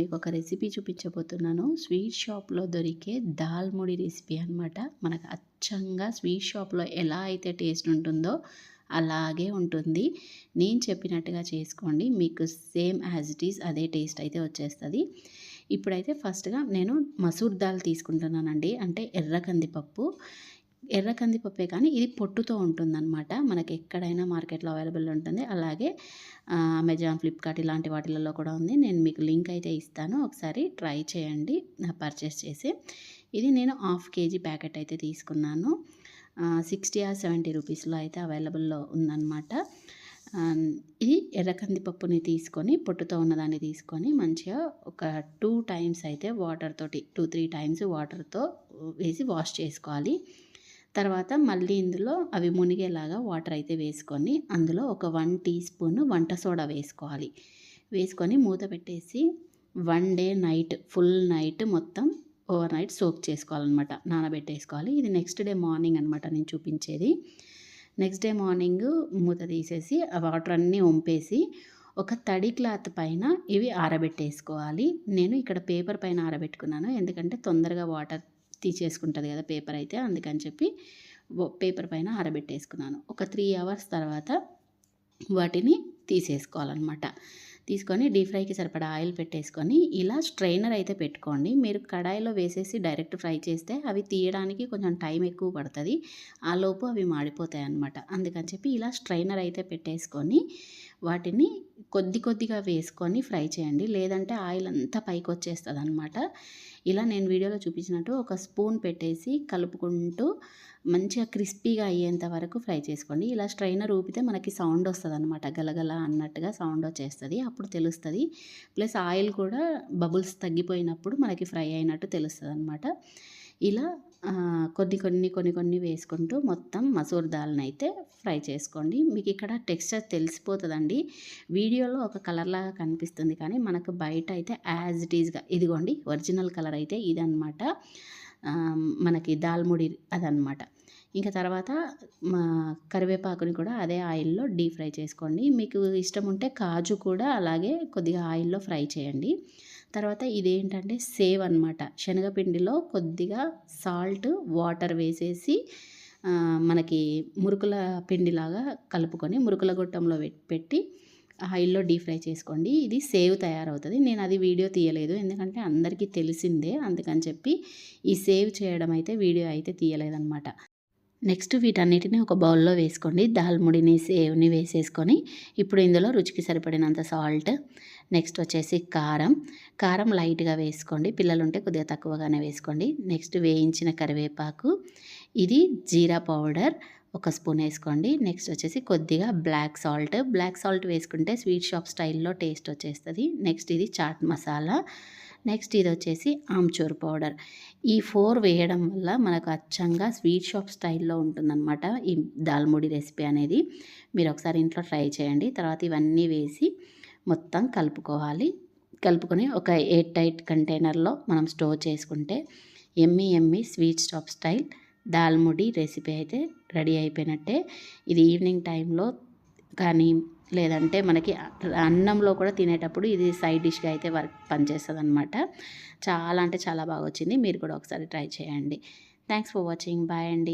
మీకు ఒక రెసిపీ చూపించబోతున్నాను. స్వీట్ షాప్లో దొరికే దాల్ ముడి రెసిపీ అనమాట మనకు అచ్చంగా స్వీట్ షాప్లో ఎలా అయితే టేస్ట్ ఉంటుందో అలాగే ఉంటుంది. నేను చెప్పినట్టుగా చేసుకోండి. మీకు సేమ్ యాజ్ ఇట్ ఈస్ అదే టేస్ట్ అయితే వచ్చేస్తుంది. ఇప్పుడైతే ఫస్ట్గా నేను మసూర్ దాల్ తీసుకుంటున్నానండి. అంటే ఎర్ర కందిపప్పు. ఎర్ర కందిపప్పే కానీ ఇది పొట్టుతో ఉంటుందన్నమాట. మనకి ఎక్కడైనా మార్కెట్లో అవైలబుల్ ఉంటుంది. అలాగే అమెజాన్ ఫ్లిప్కార్ట్ ఇలాంటి వాటిలలో కూడా ఉంది. నేను మీకు లింక్ అయితే ఇస్తాను. ఒకసారి ట్రై చేయండి పర్చేస్ చేసి. ఇది నేను హాఫ్ కేజీ ప్యాకెట్ అయితే తీసుకున్నాను. సిక్స్టీ ఆర్ సెవెంటీ రూపీస్లో అయితే అవైలబుల్లో ఉందన్నమాట. ఇది ఎర్ర కందిపప్పుని తీసుకొని పొట్టుతో ఉన్నదాన్ని తీసుకొని మంచిగా ఒక టూ టైమ్స్ అయితే వాటర్ తోటి టూ త్రీ టైమ్స్ వాటర్తో వేసి వాష్ చేసుకోవాలి. తర్వాత మళ్ళీ ఇందులో అవి మునిగేలాగా వాటర్ అయితే వేసుకొని అందులో ఒక వన్ టీ స్పూన్ వంట సోడా వేసుకోవాలి. వేసుకొని మూత పెట్టేసి one day night full night మొత్తం ఓవర్ నైట్ సోక్ చేసుకోవాలన్నమాట. నానబెట్టేసుకోవాలి. ఇది నెక్స్ట్ డే మార్నింగ్ అనమాట నేను చూపించేది. నెక్స్ట్ డే మార్నింగ్ మూత తీసేసి ఆ వాటర్ అన్నీ వంపేసి ఒక తడి క్లాత్ పైన ఇవి ఆరబెట్టేసుకోవాలి. నేను ఇక్కడ పేపర్ పైన ఆరబెట్టుకున్నాను. ఎందుకంటే తొందరగా వాటర్ తీసేసుకుంటుంది కదా పేపర్ అయితే అందుకని చెప్పి పేపర్ పైన ఆరబెట్టేసుకున్నాను. ఒక త్రీ అవర్స్ తర్వాత వాటిని తీసేసుకోవాలన్నమాట. తీసుకొని డీప్ ఫ్రైకి సరిపడా ఆయిల్ పెట్టేసుకొని ఇలా స్ట్రైనర్ అయితే పెట్టుకోండి. మీరు కడాయిలో వేసేసి డైరెక్ట్ ఫ్రై చేస్తే అవి తీయడానికి కొంచెం టైం ఎక్కువ పడుతుంది. ఆ లోపు అవి మాడిపోతాయి అన్నమాట అందుకని చెప్పి ఇలా స్ట్రైనర్ అయితే పెట్టేసుకొని వాటిని కొద్ది కొద్దిగా వేసుకొని ఫ్రై చేయండి. లేదంటే ఆయిల్ అంతా పైకి వచ్చేస్తుంది అనమాట ఇలా నేను వీడియోలో చూపించినట్టు ఒక స్పూన్ పెట్టేసి కలుపుకుంటూ మంచిగా క్రిస్పీగా అయ్యేంత వరకు ఫ్రై చేసుకోండి. ఇలా స్ట్రైనర్ ఊపితే మనకి సౌండ్ వస్తుంది అనమాట గలగల అన్నట్టుగా సౌండ్ వచ్చేస్తుంది. అప్పుడు తెలుస్తుంది. ప్లస్ ఆయిల్ కూడా బబుల్స్ తగ్గిపోయినప్పుడు మనకి ఫ్రై అయినట్టు తెలుస్తుంది అనమాట ఇలా కొన్ని కొన్ని కొన్ని కొన్ని వేసుకుంటూ మొత్తం మసూర్ దాల్ని అయితే ఫ్రై చేసుకోండి. మీకు ఇక్కడ టెక్స్చర్ తెలిసిపోతుందండి. వీడియోలో ఒక కలర్లాగా కనిపిస్తుంది కానీ మనకు బయట అయితే యాజ్ ఇట్ ఈజ్గా ఇదిగోండి ఒరిజినల్ కలర్ అయితే ఇదనమాట మనకి దాల్ముడి అదనమాట ఇంకా తర్వాత మా కరివేపాకుని కూడా అదే ఆయిల్లో డీప్ ఫ్రై చేసుకోండి. మీకు ఇష్టం ఉంటే కాజు కూడా అలాగే కొద్దిగా ఆయిల్లో ఫ్రై చేయండి. తర్వాత ఇదేంటంటే సేవ్ అనమాట శనగపిండిలో కొద్దిగా సాల్ట్ వాటర్ వేసేసి మనకి మురుకుల పిండిలాగా కలుపుకొని మురుకుల గొట్టంలో పెట్టి ఆయిల్లో డీప్ ఫ్రై చేసుకోండి. ఇది సేవ్ తయారవుతుంది. నేను అది వీడియో తీయలేదు. ఎందుకంటే అందరికీ తెలిసిందే. అందుకని చెప్పి ఈ సేవ్ చేయడం అయితే వీడియో అయితే తీయలేదన్నమాట. నెక్స్ట్ వీటన్నిటిని ఒక బౌల్లో వేసుకోండి. దాల్ముడిని సేవ్ని వేసేసుకొని ఇప్పుడు ఇందులో రుచికి సరిపడినంత సాల్ట్ నెక్స్ట్ వచ్చేసి కారం. కారం లైట్గా వేసుకోండి. పిల్లలు ఉంటే కొద్దిగా తక్కువగానే వేసుకోండి. నెక్స్ట్ వేయించిన కరివేపాకు. ఇది జీరా పౌడర్ ఒక స్పూన్ వేసుకోండి. నెక్స్ట్ వచ్చేసి కొద్దిగా బ్లాక్ సాల్ట్. బ్లాక్ సాల్ట్ వేసుకుంటే స్వీట్ షాప్ స్టైల్లో టేస్ట్ వచ్చేస్తుంది. నెక్స్ట్ ఇది చాట్ మసాలా. నెక్స్ట్ ఇది వచ్చేసి ఆమ్చూర్ పౌడర్. ఈ ఫోర్ వేయడం వల్ల మనకు అచ్చంగా స్వీట్ షాప్ స్టైల్లో ఉంటుందన్నమాట ఈ దాల్ముడి రెసిపీ అనేది. మీరు ఒకసారి ఇంట్లో ట్రై చేయండి. తర్వాత ఇవన్నీ వేసి మొత్తం కలుపుకోవాలి. కలుపుకొని ఒక ఎయిట్ టైట్ కంటైనర్లో మనం స్టోర్ చేసుకుంటే ఎమ్మి ఎమ్మి sweet stop style dalmudi recipe అయితే రెడీ అయిపోయినట్టే. ఇది ఈవినింగ్ టైంలో కానీ లేదంటే మనకి అన్నంలో కూడా తినేటప్పుడు ఇది సైడ్ డిష్గా అయితే వర్క్ పనిచేస్తుంది అనమాట చాలా అంటే చాలా బాగా వచ్చింది. మీరు కూడా ఒకసారి ట్రై చేయండి. Thanks for watching. బాయ్ అండి.